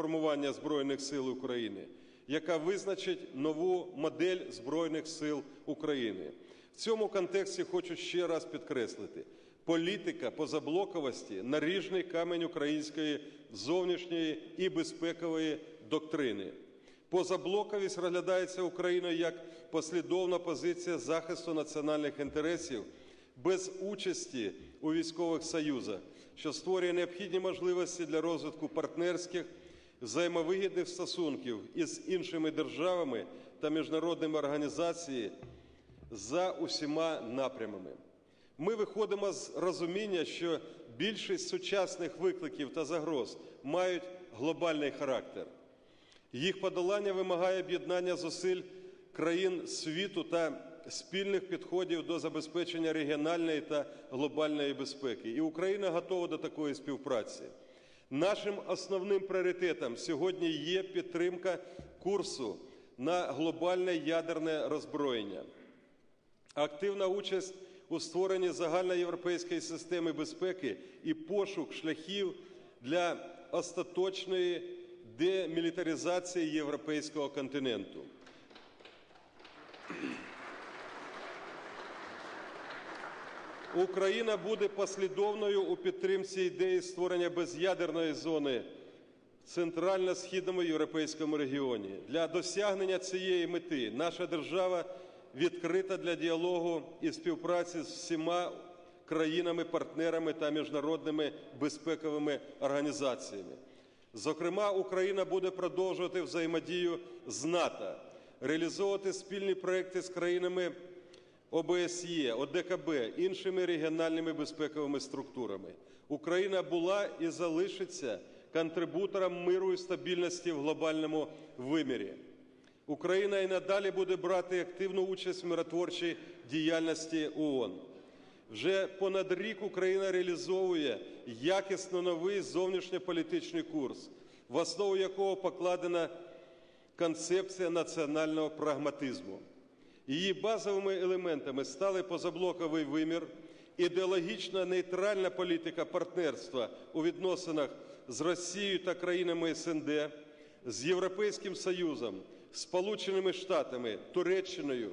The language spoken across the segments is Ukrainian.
формування Збройних сил України, яка визначить нову модель Збройних сил України. В цьому контексті хочу ще раз підкреслити: політика позаблоковості наріжний камінь української зовнішньої і безпекової доктрини. Позаблоковість розглядається Україною як послідовна позиція захисту національних інтересів без участі у військових союзах, що створює необхідні можливості для розвитку партнерських взаємовигідних стосунків із іншими державами та міжнародними організаціями за усіма напрямами. Ми виходимо з розуміння, що більшість сучасних викликів та загроз мають глобальний характер. Їх подолання вимагає об'єднання зусиль країн світу та спільних підходів до забезпечення регіональної та глобальної безпеки. І Україна готова до такої співпраці. Нашим основним пріоритетом сьогодні є підтримка курсу на глобальне ядерне роззброєння, активна участь у створенні загальноєвропейської системи безпеки і пошук шляхів для остаточної демілітаризації європейського континенту. Україна буде послідовною у підтримці ідеї створення без'ядерної зони в центрально-східному європейському регіоні. Для досягнення цієї мети наша держава відкрита для діалогу і співпраці з всіма країнами-партнерами та міжнародними безпековими організаціями. Зокрема, Україна буде продовжувати взаємодію з НАТО, реалізовувати спільні проекти з країнами ОБСЄ, ОДКБ, іншими регіональними безпековими структурами. Україна була і залишиться контрибутором миру і стабільності в глобальному вимірі. Україна і надалі буде брати активну участь в миротворчій діяльності ООН. Вже понад рік Україна реалізовує якісно новий зовнішньополітичний курс, в основу якого покладена концепція національного прагматизму. Її базовими елементами стали позаблоковий вимір, ідеологічна нейтральна політика партнерства у відносинах з Росією та країнами СНД, з Європейським Союзом, Сполученими Штатами, Туреччиною,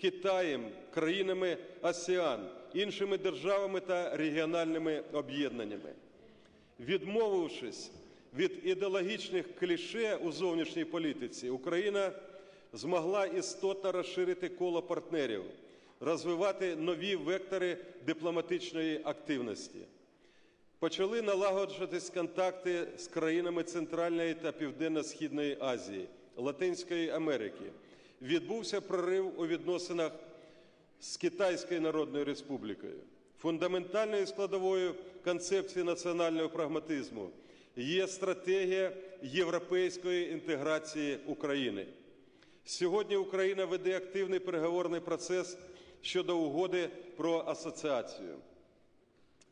Китаєм, країнами АСЕАН, іншими державами та регіональними об'єднаннями. Відмовившись від ідеологічних кліше у зовнішній політиці, Україна змогла істотно розширити коло партнерів, розвивати нові вектори дипломатичної активності. Почали налагоджуватись контакти з країнами Центральної та Південно-Східної Азії, Латинської Америки. Відбувся прорив у відносинах з Китайською Народною Республікою. Фундаментальною складовою концепції національного прагматизму є стратегія європейської інтеграції України. Сьогодні Україна веде активний переговорний процес щодо угоди про асоціацію.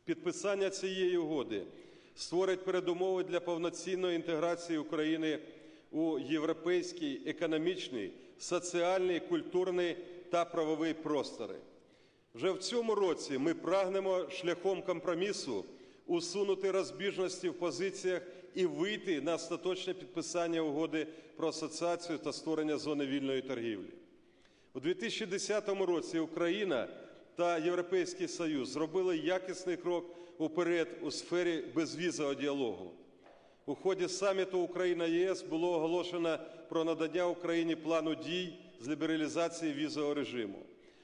Підписання цієї угоди створить передумови для повноцінної інтеграції України у європейський економічний, соціальний, культурний та правовий простори. Вже в цьому році ми прагнемо шляхом компромісу усунути розбіжності в позиціях і вийти на остаточне підписання угоди про асоціацію та створення зони вільної торгівлі. У 2010 році Україна та Європейський Союз зробили якісний крок уперед у сфері безвізового діалогу. У ході саміту Україна ЄС було оголошено про надання Україні плану дій з лібералізації візового режиму.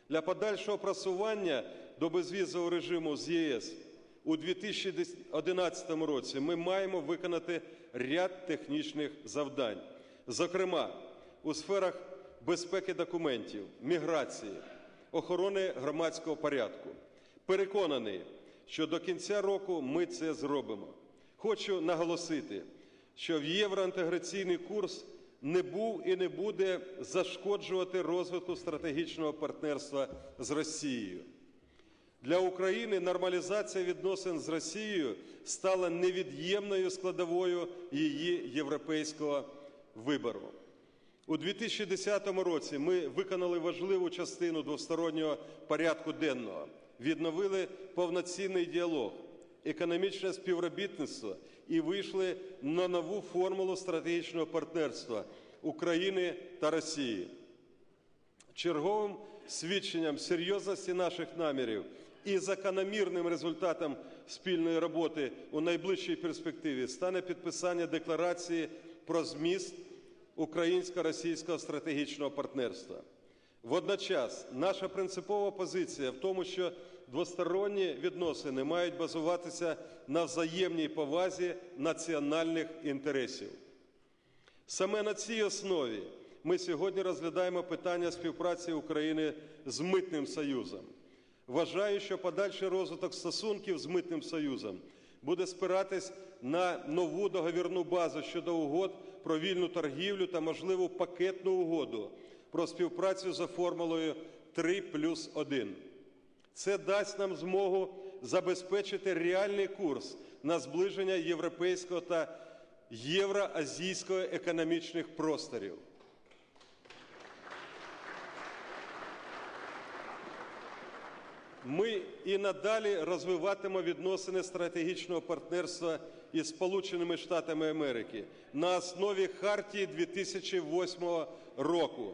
Для подальшого просування до безвізового режиму з ЄС у 2011 році ми маємо виконати ряд технічних завдань, зокрема у сферах безпеки документів, міграції, охорони громадського порядку. Переконаний, що до кінця року ми це зробимо. Хочу наголосити, що євроінтеграційний курс не був і не буде зашкоджувати розвитку стратегічного партнерства з Росією. Для України нормалізація відносин з Росією стала невід'ємною складовою її європейського вибору. У 2010 році ми виконали важливу частину двостороннього порядку денного, відновили повноцінний діалог, економічне співробітництво і вийшли на нову формулу стратегічного партнерства України та Росії. Черговим свідченням серйозності наших намірів і закономірним результатом спільної роботи у найближчій перспективі стане підписання декларації про зміст українсько-російського стратегічного партнерства. Водночас наша принципова позиція в тому, що двосторонні відносини мають базуватися на взаємній повазі національних інтересів. Саме на цій основі ми сьогодні розглядаємо питання співпраці України з Митним Союзом. Вважаю, що подальший розвиток стосунків з Митним Союзом буде спиратись на нову договірну базу щодо угод про вільну торгівлю та можливу пакетну угоду про співпрацю за формулою 3 плюс 1. Це дасть нам змогу забезпечити реальний курс на зближення європейського та євроазійського економічних просторів. Ми і надалі розвиватимемо відносини стратегічного партнерства із Сполученими Штатами Америки на основі Хартії 2008 року.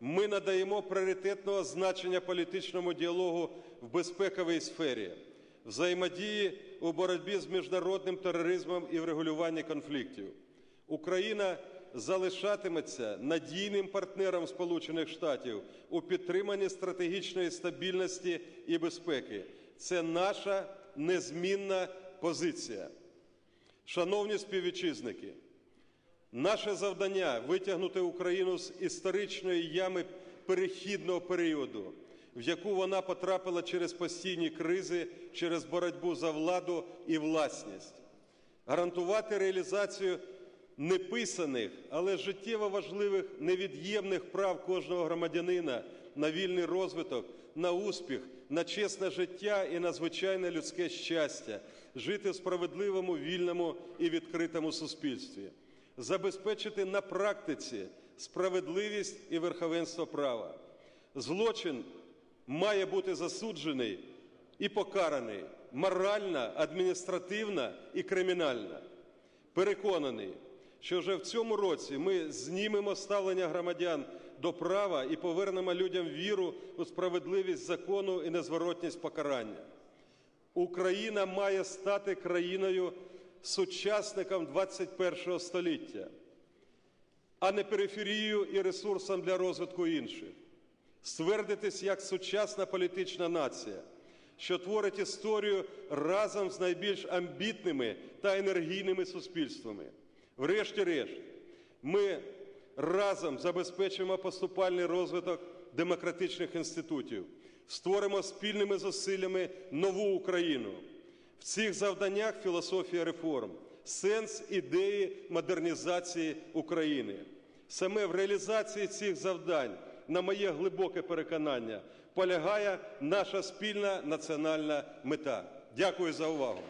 Ми надаємо пріоритетного значення політичному діалогу в безпековій сфері, взаємодії у боротьбі з міжнародним тероризмом і врегулюванні конфліктів. Україна залишатиметься надійним партнером Сполучених Штатів у підтриманні стратегічної стабільності і безпеки. Це наша незмінна позиція. Шановні співвітчизники, наше завдання витягнути Україну з історичної ями перехідного періоду, в яку вона потрапила через постійні кризи, через боротьбу за владу і власність, гарантувати реалізацію неписаних, але життєво важливих невід'ємних прав кожного громадянина на вільний розвиток, на успіх, на чесне життя і на звичайне людське щастя, жити в справедливому, вільному і відкритому суспільстві, забезпечити на практиці справедливість і верховенство права. Злочин має бути засуджений і покараний морально, адміністративно і кримінально. Переконаний, що вже в цьому році ми знімемо ставлення громадян до права і повернемо людям віру у справедливість закону і незворотність покарання. Україна має стати країною сучасником 21 століття, а не периферією і ресурсом для розвитку інших, ствердитись як сучасна політична нація, що творить історію разом з найбільш амбітними та енергійними суспільствами. Врешті-решт, ми разом забезпечимо поступальний розвиток демократичних інститутів, створимо спільними зусиллями нову Україну. В цих завданнях філософія реформ, сенс ідеї модернізації України. Саме в реалізації цих завдань, на моє глибоке переконання, полягає наша спільна національна мета. Дякую за увагу.